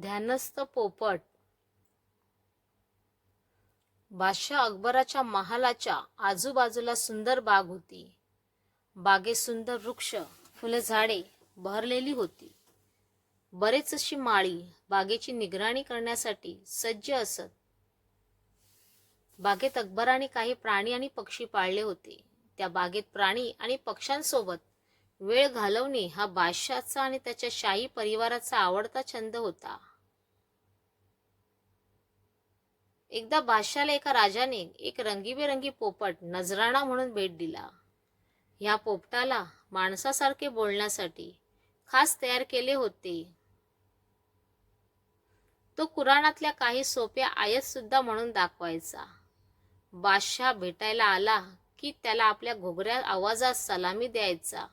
ध्यानस्थ पोपट. बादशाह अकबराच्या महालाच्या आजूबाजूला सुंदर बाग होती. बागेत सुंदर वृक्ष फुले झाडे बहरलेली होती. बरेच अशी माळी बागेची निगराणी करण्यासाठी सज्ज असत. बागेत अकबराने काही प्राणी आणि पक्षी पाळले होते. त्या बागेत प्राणी आणि पक्ष्यांसोबत वेळ घालवणे हा बादशाहचा आणि त्याच्या शाही परिवाराचा आवडता छंद होता. एकदा बादशाला एका राजाने एक रंगीबेरंगी पोपट नजराणा म्हणून भेट दिला. ह्या पोपटाला माणसासारखे बोलण्यासाठी खास तयार केले होते. तो कुराणातल्या काही सोप्या आयत सुद्धा म्हणून दाखवायचा. बादशाह भेटायला आला की त्याला आपल्या घोगऱ्या आवाजात सलामी द्यायचा.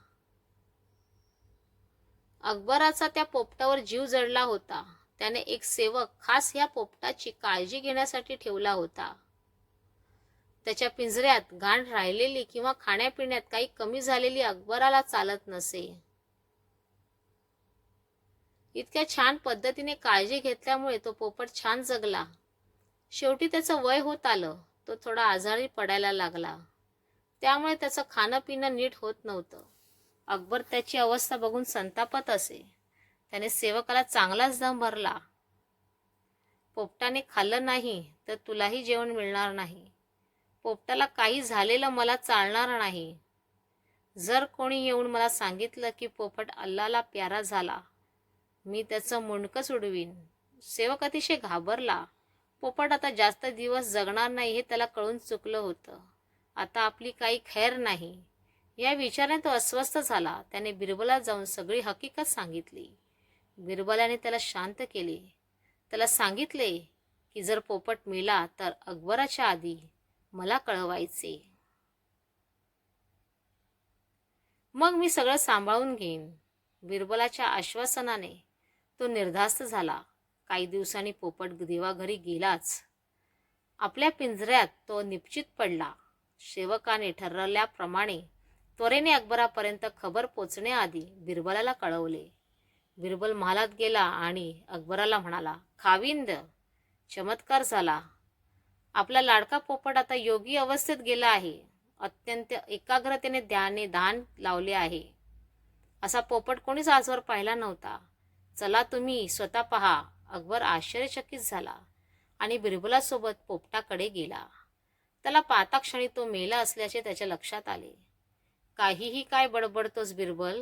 अकबराचा त्या पोपटावर जीव जडला होता. त्याने एक सेवक खास या पोपटाची काळजी घेण्यासाठी ठेवला होता. त्याच्या पिंजऱ्यात घाण राहिलेली किंवा खाण्यापिण्यात काही कमी झालेली अकबराला चालत नसे. इतक्या छान पद्धतीने काळजी घेतल्यामुळे तो पोपट छान जगला. शेवटी त्याचं वय होत आलं. तो थोडा आजारी पडायला लागला. त्यामुळे त्याचं खाणं पिणं नीट होत नव्हतं. अकबर त्याची अवस्था बघून संतापत असे. त्याने सेवकाला चांगलाच दम भरला. पोपटाने खाल्लं नाही तर तुलाही जेवण मिळणार नाही. पोपटाला काही झालेलं मला चालणार नाही. जर कोणी येऊन मला सांगितलं की पोपट अल्लाला प्यारा झाला मी त्याचं मुंडकंच उडवीन सेवक अतिशय घाबरला. पोपट आता जास्त दिवस जगणार नाही हे त्याला कळून चुकलं होतं. आता आपली काही खैर नाही. या विचाराने तो अस्वस्थ झाला. त्याने बिरबला जाऊन सगळी हकीकत सांगितली. बिरबलाने त्याला शांत केले. त्याला सांगितले की जर पोपट मिळाला तर अकबराच्या आधी मला कळवायचे. मग मी सगळं सांभाळून घेईन. बिरबलाच्या आश्वासनाने तो निर्धास्त झाला. काही दिवसांनी पोपट देवाघरी गेलाच. आपल्या पिंजऱ्यात तो निश्चित पडला. सेवकाने ठरवल्याप्रमाणे त्वरेने अकबरापर्यंत खबर पोचण्याआधी बिरबलाला कळवले. बिरबल महालात गेला आणि अकबराला म्हणाला खाविंद चमत्कार झाला. आपला लाडका पोपट आता योगी अवस्थेत गेला आहे. अत्यंत एकाग्रतेने ध्याने दान लावले आहे. असा पोपट कोणीच आजवर पाहिला नव्हता. चला तुम्ही स्वतः पहा. अकबर आश्चर्यचकित झाला आणि बिरबलासोबत पोपटाकडे गेला. त्याला पाहता क्षणी तो मेला असल्याचे त्याच्या लक्षात आले. काहीही काय बडबडतोस बिरबल?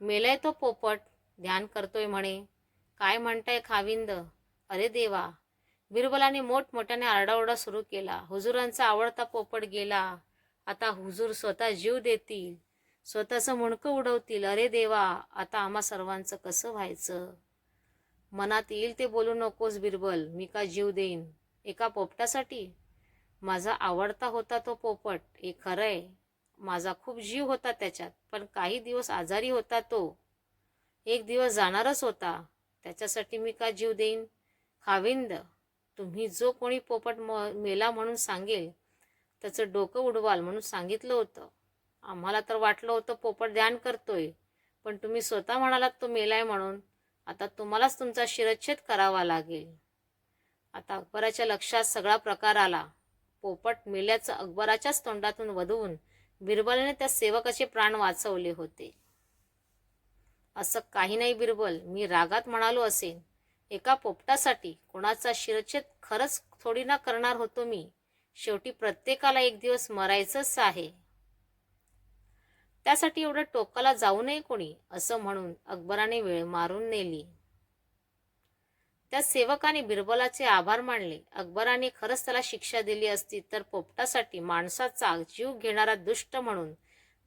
मेलाय तो पोपट. ध्यान करतोय म्हणे. काय म्हणताय खाविंद? अरे देवा. बिरबलाने मोठमोठ्याने आरडाओरडा सुरू केला. हुजुरांचा आवडता पोपट गेला. आता हुजूर स्वतः जीव देतील. स्वतःचं मुणकं उडवतील. अरे देवा आता आम्हा सर्वांचं कसं व्हायचं? मनात येईल ते बोलू नकोस बिरबल. मी का जीव देईन? एका पोपटासाठी? माझा आवडता होता तो पोपट. हे खरंय. माझा खूप जीव होता त्याच्यात. पण काही दिवस आजारी होता तो. एक दिवस जाणारच होता. त्याच्यासाठी मी का जीव देईन? खाविंद तुम्ही जो कोणी पोपट म मेला म्हणून सांगेल त्याचं डोकं उडवाल म्हणून सांगितलं होतं. आम्हाला तर वाटलं होतं पोपट ध्यान करतोय पण तुम्ही स्वतः म्हणालात तो मेलाय म्हणून. आता तुम्हालाच तुमचा शिरच्छेद करावा लागेल. आता अकबराच्या लक्षात सगळा प्रकार आला. पोपट मेल्याचं अकबराच्याच तोंडातून वधवून बिरबलाने त्या सेवकाचे प्राण वाचवले होते. असं काही नाही बिरबल मी रागात म्हणालो असेन. एका पोपटासाठी कोणाचा शिरच्छेद खरंच थोडी ना करणार होतो मी. शेवटी प्रत्येकाला एक दिवस मरायचंच आहे. त्यासाठी एवढं टोकाला जाऊ नये कोणी असं म्हणून अकबराने वेळ मारून नेली. त्या सेवकाने बिरबलाचे आभार मानले. अकबराने खरंच त्याला शिक्षा दिली असती तर पोपटासाठी माणसाचा जीव घेणारा दुष्ट म्हणून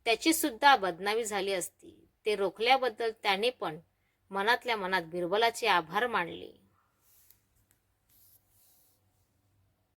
त्याची सुद्धा बदनामी झाली असती. ते रोखल्याबद्दल त्याने पण मनातल्या मनात बिरबलाचे आभार मानले.